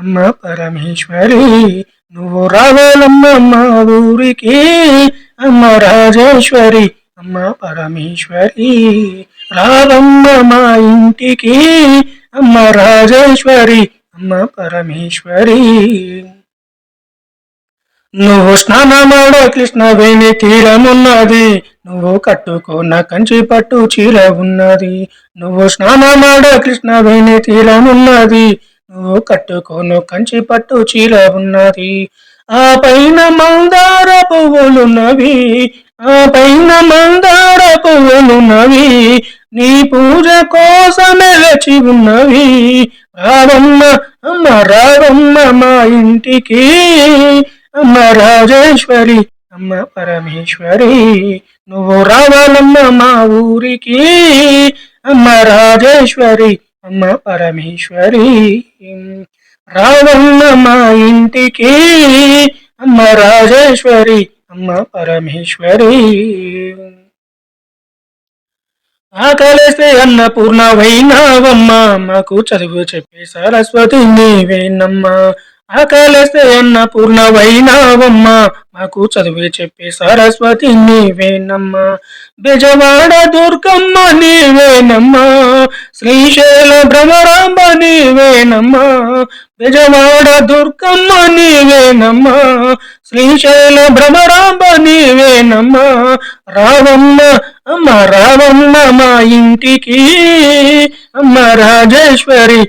అమ్మ పరమేశ్వరి నువ్వు రావాలమ్మ మా ఊరికి. అమ్మ రాజేశ్వరి అమ్మ పరమేశ్వరి. రావమ్మ మా ఇంటికి. అమ్మ రాజేశ్వరి అమ్మ పరమేశ్వరి. నువ్వు స్నానమాడ కృష్ణవేణి తీరమున్నది. నువ్వు కట్టుకున్న కంచి పట్టు చీర ఉన్నది. నువ్వు స్నానమాడ కృష్ణవేణి తీరమున్నది. నువ్వు కట్టుకోను కంచి పట్టు చీర ఉన్నది. ఆ పైన మందార పువ్వులున్నవి ఆ పైన మందార పువ్వులున్నవి నీ పూజ కోసమే వేచి ఉన్నవి. రావమ్మ అమ్మ రావమ్మ మా ఇంటికి. అమ్మ రాజేశ్వరి అమ్మ పరమేశ్వరి నువ్వు రావాలమ్మ మా ఊరికి. అమ్మ రాజేశ్వరి అమ్మ పరమేశ్వరి రావమ్మ మా ఇంటికి అమ్మ రాజేశ్వరి అమ్మ పరమేశ్వరి ఆకలిస్తే అన్నపూర్ణ వైనావమ్మ అమ్మకు చదువు చెప్పే సరస్వతి నీవేనమ్మా ఆకలిస్తే అన్న వైనావమ్మ మాకు చదువు చెప్పే సరస్వతి నీవేనమ్మ. బెజవాడ దుర్గమ్మ నీవేనమ్మ. శ్రీశైల భ్రమరాంబ నీవేనమ్మ. బెజవాడ దుర్గమ్మ నీవేనమ్మ. శ్రీశైల భ్రమరాంబ నీవేనమ్మ. రావమ్మ అమ్మ రావమ్మ మా ఇంటికి. అమ్మ రాజేశ్వరి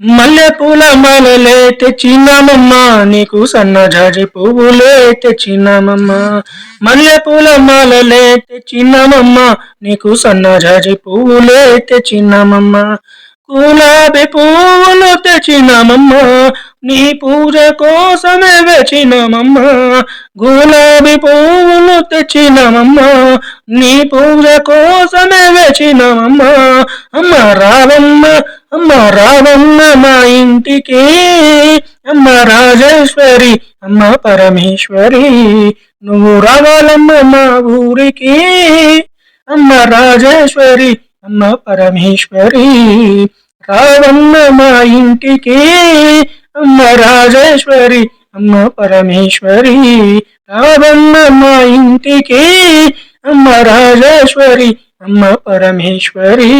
మల్లె పూల మాలలే తెచ్చినామమ్మ నీకు సన్నజాజి పువ్వులే తెచ్చినామమ్మ మల్లె పూల మాలలే తెచ్చినామమ్మ నీకు సన్నజాజి పువ్వులే తెచ్చినామమ్మ గులాబీ పువ్వులు తెచ్చినామమ్మ నీ పూజ కోసమే వేచినామమ్మ గులాబీ పువ్వులు తెచ్చినామమ్మ నీ పూజ కోసమే వేచినామమ్మ అమ్మ రావమ్మ అమ్మ రావమ్మ మా ఇంటికి అమ్మ రాజేశ్వరి అమ్మ పరమేశ్వరి. నువ్వు రావాలమ్మ మా ఊరికి అమ్మ రాజేశ్వరి అమ్మ పరమేశ్వరి. రావమ్మ మా ఇంటికి అమ్మ రాజేశ్వరి అమ్మ పరమేశ్వరి. రావమ్మ మా ఇంటికి అమ్మ రాజేశ్వరి అమ్మ పరమేశ్వరి.